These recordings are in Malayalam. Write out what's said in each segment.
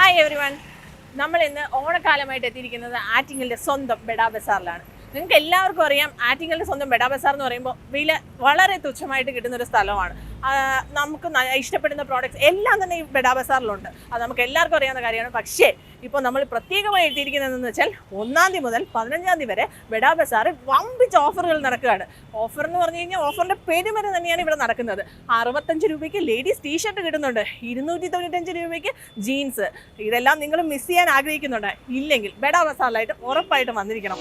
ഹായ് എവറി വൺ നമ്മൾ ഇന്ന് ഓണക്കാലമായിട്ട് എത്തിയിരിക്കുന്നത് ആറ്റിങ്ങലിന്റെ സ്വന്തം ബെഡാ ബസാറിലാണ്. നിങ്ങൾക്ക് എല്ലാവർക്കും അറിയാം ആറ്റിങ്ങലിന്റെ സ്വന്തം ബെഡാ ബസാർ എന്ന് പറയുമ്പോൾ വില വളരെ തുച്ഛമായിട്ട് കിട്ടുന്ന ഒരു സ്ഥലമാണ്. നമുക്ക് ഇഷ്ടപ്പെടുന്ന പ്രോഡക്റ്റ്സ് എല്ലാം തന്നെ ഈ ബെഡാ ബസാറിലുണ്ട് അത് നമുക്ക് എല്ലാവർക്കും അറിയാവുന്ന കാര്യമാണ്. പക്ഷേ ഇപ്പോൾ നമ്മൾ പ്രത്യേകമായി എത്തിയിരിക്കുന്നതെന്ന് വെച്ചാൽ ഒന്നാം തീയതി മുതൽ പതിനഞ്ചാം തീയതി വരെ ബെഡാ വമ്പിച്ച ഓഫറുകൾ നടക്കുകയാണ്. ഓഫർ എന്ന് പറഞ്ഞു കഴിഞ്ഞാൽ ഓഫറിന്റെ പെരുമര തന്നെയാണ് ഇവിടെ നടക്കുന്നത്. അറുപത്തഞ്ച് രൂപയ്ക്ക് ലേഡീസ് ടീഷർട്ട് കിട്ടുന്നുണ്ട്. ഇരുന്നൂറ്റി തൊണ്ണൂറ്റഞ്ച് രൂപയ്ക്ക് ജീൻസ് ഇതെല്ലാം നിങ്ങൾ മിസ് ചെയ്യാൻ ആഗ്രഹിക്കുന്നുണ്ട്. ഇല്ലെങ്കിൽ ബെഡാ ബസാറിലായിട്ട് ഉറപ്പായിട്ടും വന്നിരിക്കണം.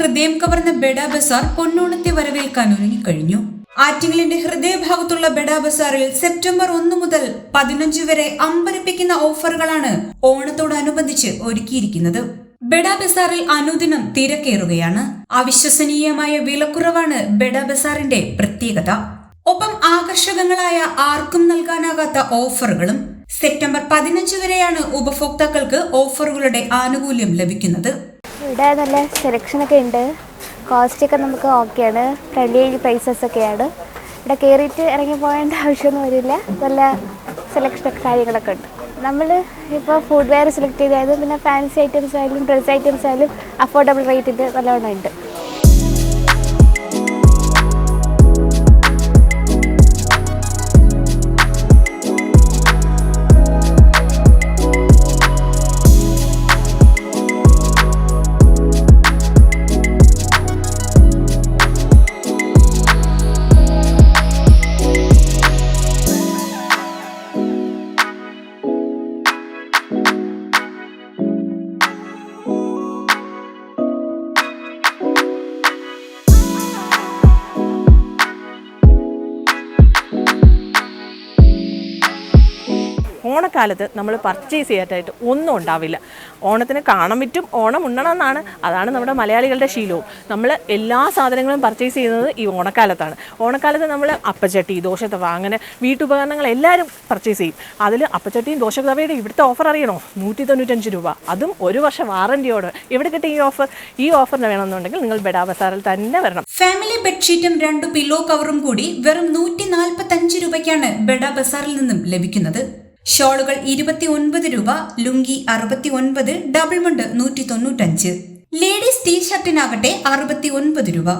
ഹൃദയം കവർന്ന ബെഡാ ബസാർ പൊന്നോണത്തെ വരവേൽക്കാൻ ഒരുങ്ങിക്കഴിഞ്ഞു. ആറ്റിങ്ങലിന്റെ ഹൃദയഭാഗത്തുള്ള ബെഡാ ബസാറിൽ സെപ്റ്റംബർ ഒന്ന് മുതൽ പതിനഞ്ച് വരെ അമ്പരപ്പിക്കുന്ന ഓഫറുകളാണ് ഓണത്തോടനുബന്ധിച്ച് ഒരുക്കിയിരിക്കുന്നത്. ബെഡാ ബസാറിൽ അനുദിനം തിരക്കേറുകയാണ് അവിശ്വസനീയമായ വിലക്കുറവാണ് ബെഡാ ബസാറിന്റെ പ്രത്യേകത. ഒപ്പം ആകർഷകങ്ങളായ ആർക്കും നൽകാനാകാത്ത ഓഫറുകളും സെപ്റ്റംബർ പതിനഞ്ച് വരെയാണ് ഉപഭോക്താക്കൾക്ക് ഓഫറുകളുടെ ആനുകൂല്യം ലഭിക്കുന്നത്. ഇവിടെ നല്ല സെലക്ഷൻ ഒക്കെ ഉണ്ട്. കോസ്റ്റ് ഒക്കെ നമുക്ക് ഓക്കെയാണ് ഫ്രണ്ട്ലി പ്രൈസസ് ഒക്കെയാണ് ഇവിടെ കയറിയിട്ട് ഇറങ്ങി പോകേണ്ട ആവശ്യമൊന്നും വരില്ല. നല്ല സെലക്ഷൻ കാര്യങ്ങളൊക്കെ ഉണ്ട്. നമ്മൾ ഇപ്പോൾ ഫുഡ് വെയർ സെലക്ട് ചെയ്തായത് പിന്നെ ഫാൻസി ഐറ്റംസ് ആയാലും ഡ്രസ് ഐറ്റംസ് ആയാലും അഫോർഡബിൾ റേറ്റിൽ നല്ലവണ്ണം ഉണ്ട്. ഓണക്കാലത്ത് നമ്മൾ പർച്ചേസ് ചെയ്യാനായിട്ട് ഒന്നും ഉണ്ടാവില്ല. ഓണത്തിന് കാണാൻ പറ്റും ഓണം ഉണ്ണണമെന്നാണ്. അതാണ് നമ്മുടെ മലയാളികളുടെ ശീലവും. നമ്മൾ എല്ലാ സാധനങ്ങളും പർച്ചേസ് ചെയ്യുന്നത് ഈ ഓണക്കാലത്താണ്. ഓണക്കാലത്ത് നമ്മൾ അപ്പച്ചട്ടി ദോശത്തവ അങ്ങനെ വീട്ടുപകരണങ്ങൾ എല്ലാവരും പർച്ചേസ് ചെയ്യും. അതിൽ അപ്പച്ചട്ടിയും ദോശത്തവയുടെ ഇവിടുത്തെ ഓഫർ അറിയണോ? നൂറ്റി തൊണ്ണൂറ്റഞ്ച് രൂപ. അതും ഒരു വർഷം വാറന്റിയോട് എവിടെ കിട്ടും ഈ ഓഫർ ഈ ഓഫറിന് വേണമെന്നുണ്ടെങ്കിൽ നിങ്ങൾ ബെഡാ ബസാറിൽ തന്നെ വരണം. ഫാമിലി ബെഡ്ഷീറ്റും രണ്ട് പില്ലോ കവറും കൂടി വെറും നൂറ്റി നാൽപ്പത്തഞ്ച് രൂപയ്ക്കാണ് ബെഡാ ബസാറിൽ നിന്നും ലഭിക്കുന്നത്. ഷോളുകൾ ഇരുപത്തി ഒൻപത് രൂപ ലുങ്കി അറുപത്തി ഒൻപത് ഡബിൾ മുണ്ട് നൂറ്റി തൊണ്ണൂറ്റഞ്ച് ലേഡീസ് ടീ ഷർട്ടിനാകട്ടെ അറുപത്തി ഒൻപത് രൂപ.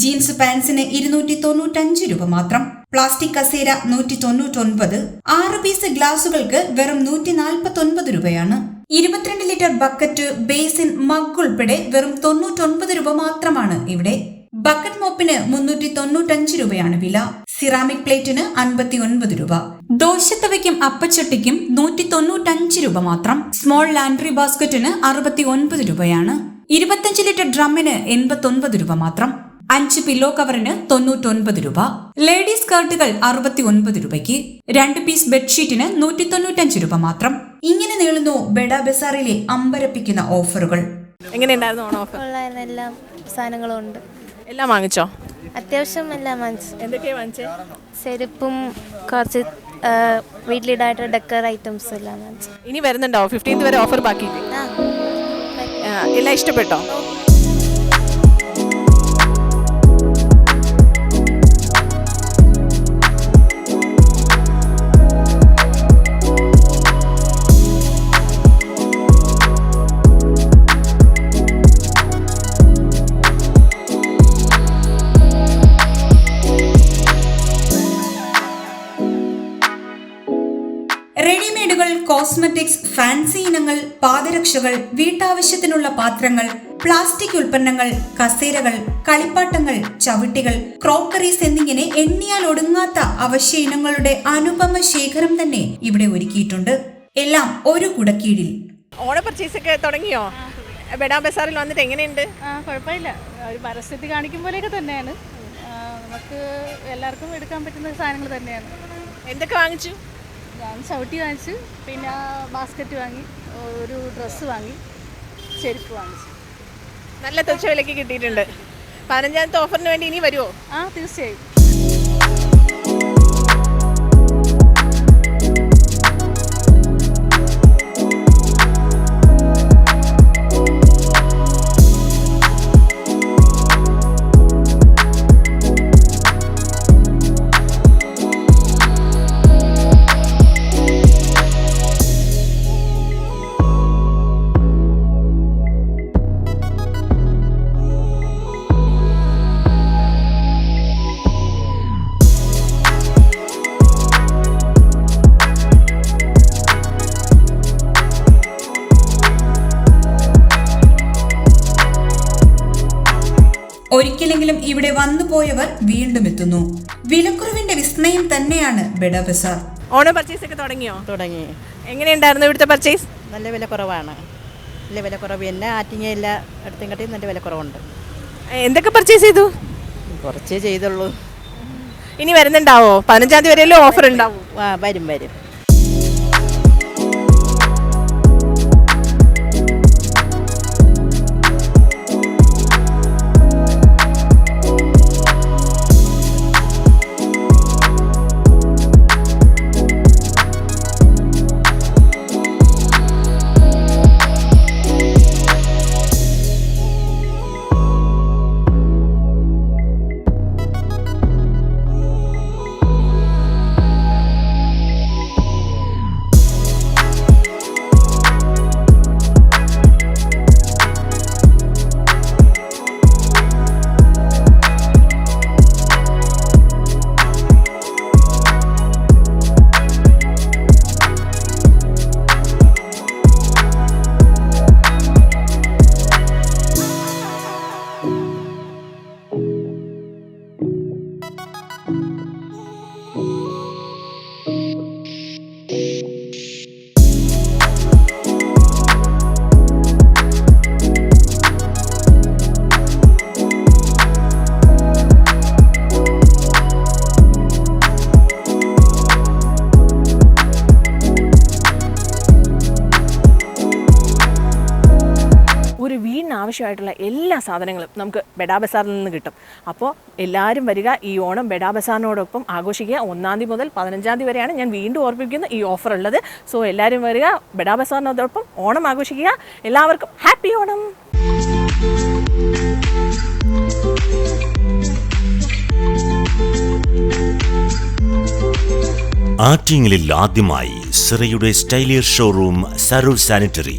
ജീൻസ് പാൻസിന് ഇരുന്നൂറ്റി തൊണ്ണൂറ്റഞ്ച് രൂപ മാത്രം. പ്ലാസ്റ്റിക് കസേര നൂറ്റി തൊണ്ണൂറ്റൊൻപത് ആറ് പീസ് ഗ്ലാസുകൾക്ക് വെറും നൂറ്റി നാൽപ്പത്തി ഒൻപത് രൂപയാണ്. ഇരുപത്തിരണ്ട് ലിറ്റർ ബക്കറ്റ് ബേസിൻ മഗ് ഉൾപ്പെടെ വെറും തൊണ്ണൂറ്റൊൻപത് രൂപ മാത്രമാണ് ഇവിടെ. ബക്കറ്റ് മോപ്പിന് മുന്നൂറ്റി തൊണ്ണൂറ്റഞ്ച് രൂപയാണ് വില. സിറാമിക് പ്ലേറ്റിന് അൻപത്തി ഒൻപത് രൂപ. ദോശത്തവയ്ക്കും അപ്പച്ചട്ടിക്കും നൂറ്റി തൊണ്ണൂറ്റഞ്ച് രൂപ മാത്രം. സ്മോൾ ലാൻഡ്രി ബാസ്ക്കറ്റിന് അറുപത്തി ഒൻപത് രൂപയാണ്. ഇരുപത്തഞ്ച് ലിറ്റർ ഡ്രമ്മിന് എൺപത്തി ഒൻപത് രൂപ മാത്രം. അഞ്ച് പില്ലോ കവറിന് തൊണ്ണൂറ്റൊൻപത് രൂപ. ലേഡീസ് സ്കേർട്ടുകൾ അറുപത്തി ഒൻപത് രൂപയ്ക്ക്. രണ്ട് പീസ് ബെഡ്ഷീറ്റിന് നൂറ്റി തൊണ്ണൂറ്റഞ്ച് രൂപ മാത്രം. ഇങ്ങനെ നീളുന്നു ബെഡ ബസാറിലെ അമ്പരപ്പിക്കുന്ന ഓഫറുകൾ. എങ്ങനെയുണ്ടായിരുന്നു ഓണം ഓഫർ? ഉള്ളായിരുന്ന എല്ലാ സാധനങ്ങളും ഉണ്ട്. എല്ലാം വാങ്ങിച്ചോ? അത്യാവശ്യം എല്ലാം വാങ്ങിച്ചു എന്തൊക്കെയാണ് വാങ്ങിച്ചേ ചെരുപ്പും കുറച്ച് വീട്ടിലിടായിട്ട് ഡെക്കർ ഐറ്റംസ് എല്ലാം വാങ്ങിച്ചു ഇനി വരുന്നുണ്ടോ ഫിഫ്റ്റീൻത് വരെ ഓഫർ ബാക്കി എല്ലാം ഇഷ്ടപ്പെട്ടോ? പാദരക്ഷകൾ വീട്ടാവശ്യത്തിനുള്ള പാത്രങ്ങൾ പ്ലാസ്റ്റിക് ഉൽപ്പന്നങ്ങൾ കസേരകൾ കളിപ്പാട്ടങ്ങൾ ചവിട്ടികൾ ക്രോക്കറീസ് എന്നിങ്ങനെ എണ്ണിയാൽ ഒടുങ്ങാത്ത അവശ്യ ഇനങ്ങളുടെ അനുപമ ശേഖരം തന്നെ ഇവിടെ ഒരുക്കിയിട്ടുണ്ട്. എല്ലാം ഒരു കുടക്കീഴിൽ. ഓണ പർച്ചേസ് ഒക്കെ തുടങ്ങിയോ ബെഡാ ബസാറിൽ വന്നിട്ട് എങ്ങനെയുണ്ട്? ആ കുഴപ്പമില്ല. ഒരു പരസ്യത്തിൽ കാണിക്കും പോലെയൊക്കെ തന്നെയാണ്. നമുക്ക് എല്ലാവർക്കും എടുക്കാൻ പറ്റുന്ന സാധനങ്ങൾ തന്നെയാണ്. എന്തൊക്കെ വാങ്ങിച്ചു? ചവിട്ടി വാങ്ങിച്ചു പിന്നെ ബാസ്ക്കറ്റ് വാങ്ങി ഒരു ഡ്രസ്സ് വാങ്ങി ചെരുപ്പ് വാങ്ങിച്ചു. നല്ല തുച്ഛ വിലയ്ക്ക് കിട്ടിയിട്ടുണ്ട്. പതിനഞ്ചാമത്തെ ഓഫറിന് വേണ്ടി ഇനി വരുമോ ആ തീർച്ചയായും. ഒരിക്കലെങ്കിലും ഇവിടെ വന്നു പോയവർ വീണ്ടും എത്തുന്നു. വിലക്കുറവിന്റെ വിസ്മയം തന്നെയാണ് ബെഡ ബസാർ. ഓണം പർച്ചേസ് ഒക്കെ തുടങ്ങിയോ? തുടങ്ങി. എങ്ങനെയുണ്ടായിരുന്നു ഇവിടുത്തെ പർച്ചേസ് നല്ല വില കുറവാണ് നല്ല വില കുറവ് തന്നെ എല്ലാ അടുത്തും കട്ടിയും നല്ല വില കുറവുണ്ട് എന്തൊക്കെ പർച്ചേസ് ചെയ്തു? കുറച്ചേ ചെയ്തുള്ളൂ. ഇനി വരുന്നുണ്ടാവോ? പതിനഞ്ചാം തീയതി വരെയല്ലേ ഓഫർ ഉണ്ടാവും? ആ വരും വരും. ആവശ്യമായിട്ടുള്ള എല്ലാ സാധനങ്ങളും നമുക്ക് ബെഡാ ബസാറിൽ നിന്ന് കിട്ടും. അപ്പോൾ എല്ലാവരും വരിക ഈ ഓണം ബെഡാ ബസാറിനോടൊപ്പം ആഘോഷിക്കുക. ഒന്നാം തീയതി മുതൽ പതിനഞ്ചാം തീയതി വരെയാണ് ഞാൻ വീണ്ടും ഓർപ്പിക്കുന്ന ഈ ഓഫർ ഉള്ളത്. സോ എല്ലാവരും വരിക ബെഡാ ബസാറിനോടൊപ്പം ഓണം ആഘോഷിക്കുക. എല്ലാവർക്കും ഹാപ്പി ഓണം! ആറ്റിങ്ങലിൽ ആദ്യമായി സിറയുടെ സ്റ്റൈലിയർ ഷോറൂം സരൂർ സാനിറ്ററി.